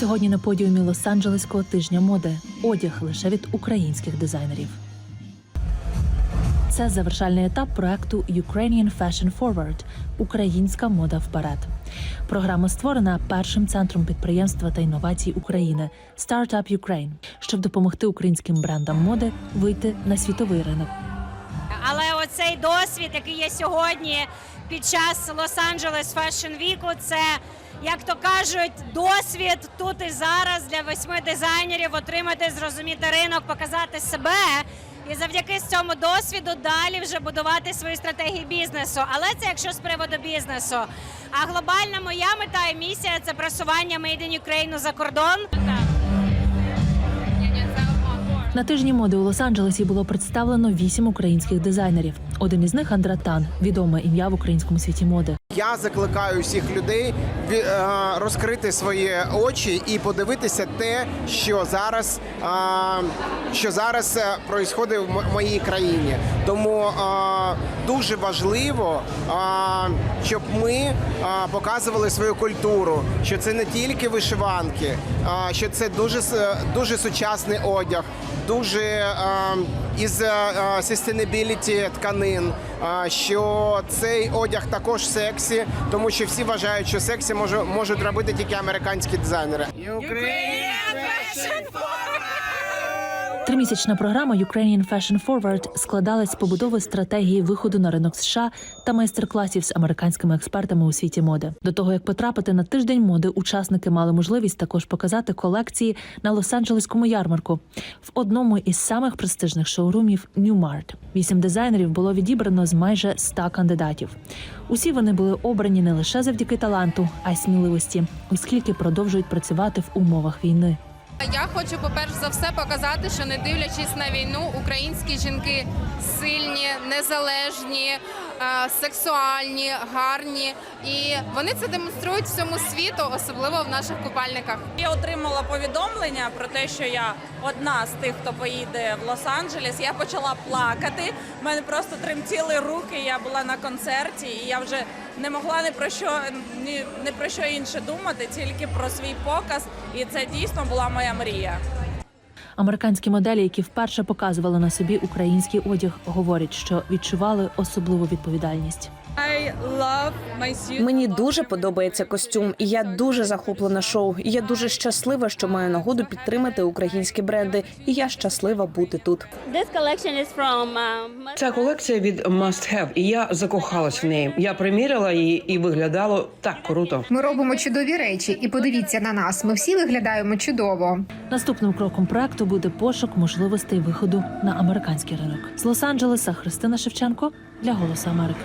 Сьогодні на подіумі Лос-Анджелеського тижня моди одяг лише від українських дизайнерів. Це завершальний етап проекту Ukrainian Fashion Forward Українська мода вперед. Програма створена першим центром підприємства та інновацій України Startup Ukraine, щоб допомогти українським брендам моди вийти на світовий ринок. Але оцей досвід, який є сьогодні під час Лос-Анджелес Fashion Week, це, як то кажуть, досвід тут і зараз для восьми дизайнерів отримати, зрозуміти ринок, показати себе. І завдяки цьому досвіду далі вже будувати свої стратегії бізнесу. Але це якщо з приводу бізнесу. А глобальна моя мета і місія це просування Made in Ukraine за кордон. На тижні моди у Лос-Анджелесі було представлено вісім українських дизайнерів. Один із них Андратан, відоме ім'я в українському світі моди. Я закликаю всіх людей е, розкрити свої очі і подивитися те, що зараз, е, що зараз е, происходить в моїй країні. Тому е, дуже важливо, е, щоб ми е, показували свою культуру, що це не тільки вишиванки, е, що це дуже дуже сучасний одяг, дуже е, із е, е, sustainability тканин. е, Що цей одяг також сексі, тому що всі вважають, що сексі можуть робити тільки американські дизайнери. Тримісячна програма Ukrainian Fashion Forward складалась з побудови стратегії виходу на ринок США та майстер-класів з американськими експертами у світі моди. До того як потрапити на тиждень моди, учасники мали можливість також показати колекції на Лос-Анджелеському ярмарку в одному із самих престижних шоурумів Newmart. Вісім дизайнерів було відібрано з майже ста кандидатів. Усі вони були обрані не лише завдяки таланту, а й сміливості, оскільки продовжують працювати в умовах війни. Я хочу, по-перше за все, показати, що не дивлячись на війну, українські жінки сильні, незалежні, сексуальні, гарні, і вони це демонструють всьому світу, особливо в наших купальниках. Я отримала повідомлення про те, що я одна з тих, хто поїде в Лос-Анджелес. Я почала плакати. У мене просто тремтіли руки. Я була на концерті, і я вже не могла ні про що ні, ні про що інше думати, тільки про свій показ. І це дійсно була моя мрія. Американські моделі, які вперше показували на собі український одяг, говорять, що відчували особливу відповідальність. Мені дуже подобається костюм, і я дуже захоплена шоу. І я дуже щаслива, що маю нагоду підтримати українські бренди. І я щаслива бути тут. This collection Ця колекція від Must Have, і я закохалась в неї. Я приміряла її і виглядало так круто. Ми робимо чудові речі, і подивіться на нас. Ми всі виглядаємо чудово. Наступним кроком проекту буде пошук можливостей виходу на американський ринок з Лос-Анджелеса. Христина Шевченко для Голосу Америки.